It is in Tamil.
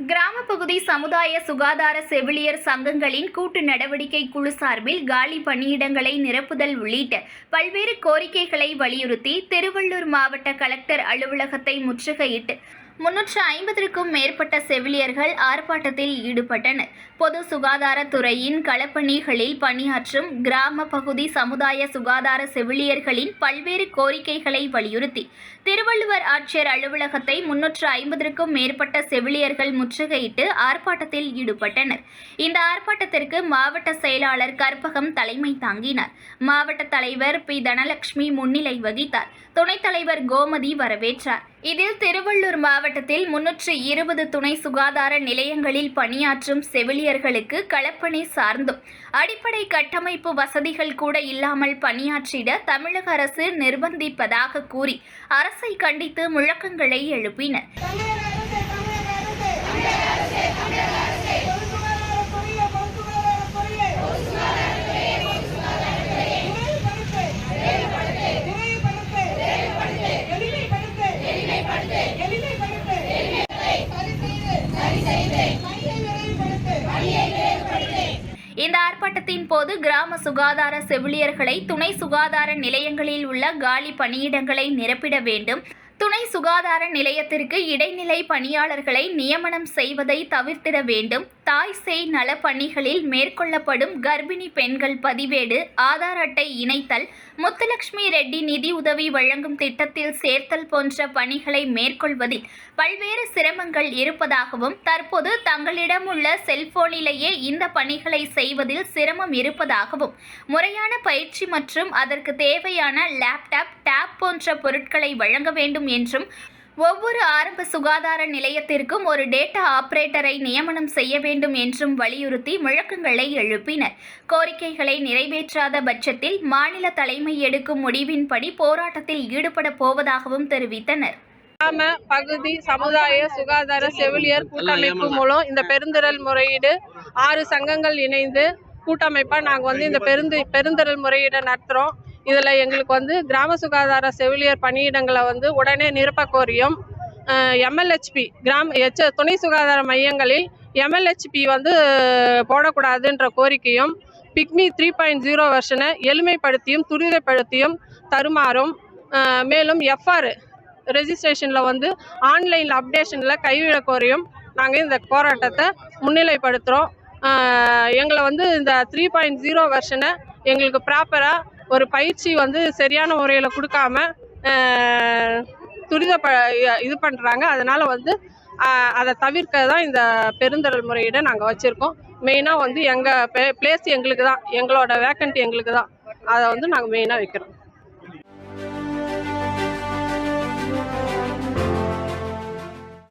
கிராமப்பகுதி சமுதாய சுகாதார செவிலியர் சங்கங்களின் கூட்டு நடவடிக்கை குழு சார்பில் காலி பணியிடங்களை நிரப்புதல் உள்ளிட்ட பல்வேறு கோரிக்கைகளை வலியுறுத்தி திருவள்ளூர் மாவட்ட கலெக்டர் அலுவலகத்தை முற்றுகையிட்டு முன்னூற்று ஐம்பதற்கும் மேற்பட்ட செவிலியர்கள் ஆர்ப்பாட்டத்தில் ஈடுபட்டனர். பொது சுகாதாரத்துறையின் களப்பணிகளில் பணியாற்றும் கிராம பகுதி சமுதாய சுகாதார செவிலியர்களின் பல்வேறு கோரிக்கைகளை வலியுறுத்தி திருவள்ளுவர் ஆட்சியர் அலுவலகத்தை முன்னூற்று ஐம்பதற்கும் மேற்பட்ட செவிலியர்கள் முற்றுகையிட்டு ஆர்ப்பாட்டத்தில் ஈடுபட்டனர். இந்த ஆர்ப்பாட்டத்திற்கு மாவட்ட செயலாளர் கற்பகம் தலைமை தாங்கினார். மாவட்ட தலைவர் பி. தனலட்சுமி முன்னிலை வகித்தார். துணைத் தலைவர் கோமதி வரவேற்றார். இதில் திருவள்ளூர் மாவட்டத்தில் முன்னூற்று இருபது துணை சுகாதார நிலையங்களில் பணியாற்றும் செவிலியர்களுக்கு களப்பணி சார்ந்தும் அடிப்படை கட்டமைப்பு வசதிகள் கூட இல்லாமல் பணியாற்றிட தமிழக அரசு நிர்பந்திப்பதாக கூறி அரசை கண்டித்து முழக்கங்களை எழுப்பினர். இந்த ஆர்ப்பாட்டத்தின் போது கிராம சுகாதார செவிலியர்களை துணை சுகாதார நிலையங்களில் உள்ள காலி பணியிடங்களை நிரப்பிட வேண்டும். துணை சுகாதார நிலையத்திற்கு இடைநிலை பணியாளர்களை நியமனம் செய்வதை தவிர்த்திட வேண்டும். தாய் சேய் நலப்பணிகளில் மேற்கொள்ளப்படும் கர்ப்பிணி பெண்கள் பதிவேடு ஆதார் அட்டை இணைத்தல் முத்துலட்சுமி ரெட்டி நிதி உதவி வழங்கும் திட்டத்தில் சேர்த்தல் போன்ற பணிகளை மேற்கொள்வதில் பல்வேறு சிரமங்கள் இருப்பதாகவும் தற்போது தங்களிடம் உள்ள செல்போனிலேயே இந்த பணிகளை செய்வதில் சிரமம் இருப்பதாகவும் முறையான பயிற்சி மற்றும் அதற்கு தேவையான லேப்டாப் டேப் போன்ற பொருட்களை வழங்க வேண்டும் என்றும் ஒவ்வொரு ஆரம்ப சுகாதார நிலையத்திற்கும் ஒரு டேட்டா ஆபரேட்டரை நியமனம் செய்ய வேண்டும் என்றும் வலியுறுத்தி முழக்கங்களை எழுப்பினர். கோரிக்கைகளை நிறைவேற்றாத பட்சத்தில் மாநில தலைமை எடுக்கும் முடிவின்படி போராட்டத்தில் ஈடுபட போவதாகவும் தெரிவித்தனர். கிராம பகுதி சமுதாய சுகாதார செவிலியர் கூட்டமைப்பு மூலம் இந்த பெருந்திரல் முறையீடு ஆறு சங்கங்கள் இணைந்து கூட்டமைப்பாக நாங்கள் வந்து இந்த பெருந்து பெருந்திரல் முறையீடை நடத்துகிறோம் இதில் எங்களுக்கு வந்து கிராம சுகாதார செவிலியர் பணியிடங்களை வந்து உடனே நிரப்ப கோரியும் எம்எல்ஹெச்பி கிராம எச்ச துணை சுகாதார மையங்களில் எம்எல்ஹெச்பி வந்து போடக்கூடாதுன்ற கோரிக்கையும் பிக்மி த்ரீ பாயிண்ட் ஜீரோ வெர்ஷனை எளிமைப்படுத்தியும் துரிதப்படுத்தியும் தருமாறும் மேலும் எஃப்ஆர் ரெஜிஸ்ட்ரேஷனில் வந்து ஆன்லைனில் அப்டேஷனில் கைவிட கோரியும் நாங்கள் இந்த போராட்டத்தை முன்னிலைப்படுத்துகிறோம் எங்களை வந்து இந்த த்ரீ பாயிண்ட் ஜீரோ வெர்ஷனை எங்களுக்கு ப்ராப்பராக ஒரு பயிற்சி வந்து சரியான முறையில் கொடுக்காம துரித ப இது பண்ணுறாங்க அதனால் வந்து அதை தவிர்க்க தான் இந்த பெருந்தரல் முறையீடை நாங்கள் வச்சுருக்கோம். மெயினாக வந்து எங்கள் பிளேஸ் எங்களுக்கு தான் எங்களோட வேக்கண்ட் எங்களுக்கு தான் அதை வந்து நாங்கள் மெயினாக வைக்கிறோம்.